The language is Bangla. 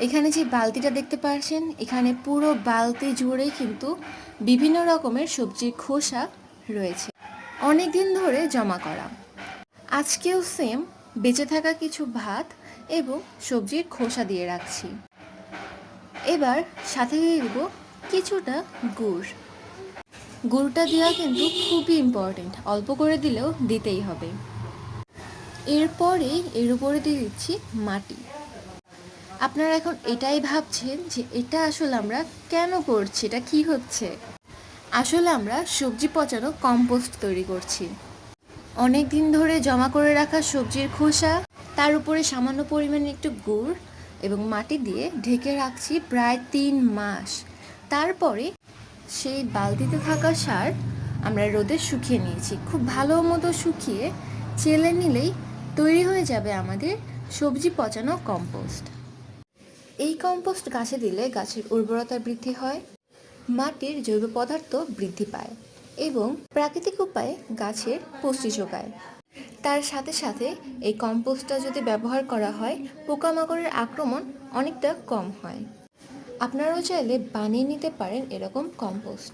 এখানে যে বালতিটা দেখতে পাচ্ছেন এখানে পুরো বালতি জুড়েই কিন্তু বিভিন্ন রকমের সবজির খোসা রয়েছে। অনেক দিন ধরে জমা করা। আজকেও সেম বেঁচে থাকা কিছু ভাত এবং সবজির খোসা দিয়ে রাখছি। এবার সাথে দিয়ে দেব কিছুটা গুড়। গুড়টা দেওয়া কিন্তু খুবই ইম্পর্টেন্ট অল্প করে দিলেও দিতেই হবে। এরপরেই এর উপরে দিয়ে দিচ্ছি মাটি। আপনারা এখন এটাই ভাবছেন যে এটা আসলে আমরা কেন করছি? এটা কি হচ্ছে? আসলে আমরা সবজি পচানো কম্পোস্ট তৈরি করছি। অনেক দিন ধরে জমা করে রাখা সবজির খোসা, তার উপরে সামান্য পরিমাণে একটু গুড় এবং মাটি দিয়ে ঢেকে রাখছি প্রায় তিন মাস। তারপরে সেই বালতিতে থাকা সার আমরা রোদে শুকিয়ে নিয়েছি। খুব ভালো মতো শুকিয়ে চেলে নিলেই তৈরি হয়ে যাবে আমাদের সবজি পচানো কম্পোস্ট এই কম্পোস্ট গাছে দিলে গাছের উর্বরতা বৃদ্ধি হয়, মাটির জৈব পদার্থ বৃদ্ধি পায় এবং প্রাকৃতিক উপায়ে গাছের পুষ্টি যোগায়। তার সাথে সাথে এই কম্পোস্টটা যদি ব্যবহার করা হয়, পোকামাকড়ের আক্রমণ অনেকটা কম হয়। আপনারাও চাইলে বানিয়ে নিতে পারেন এরকম কম্পোস্ট।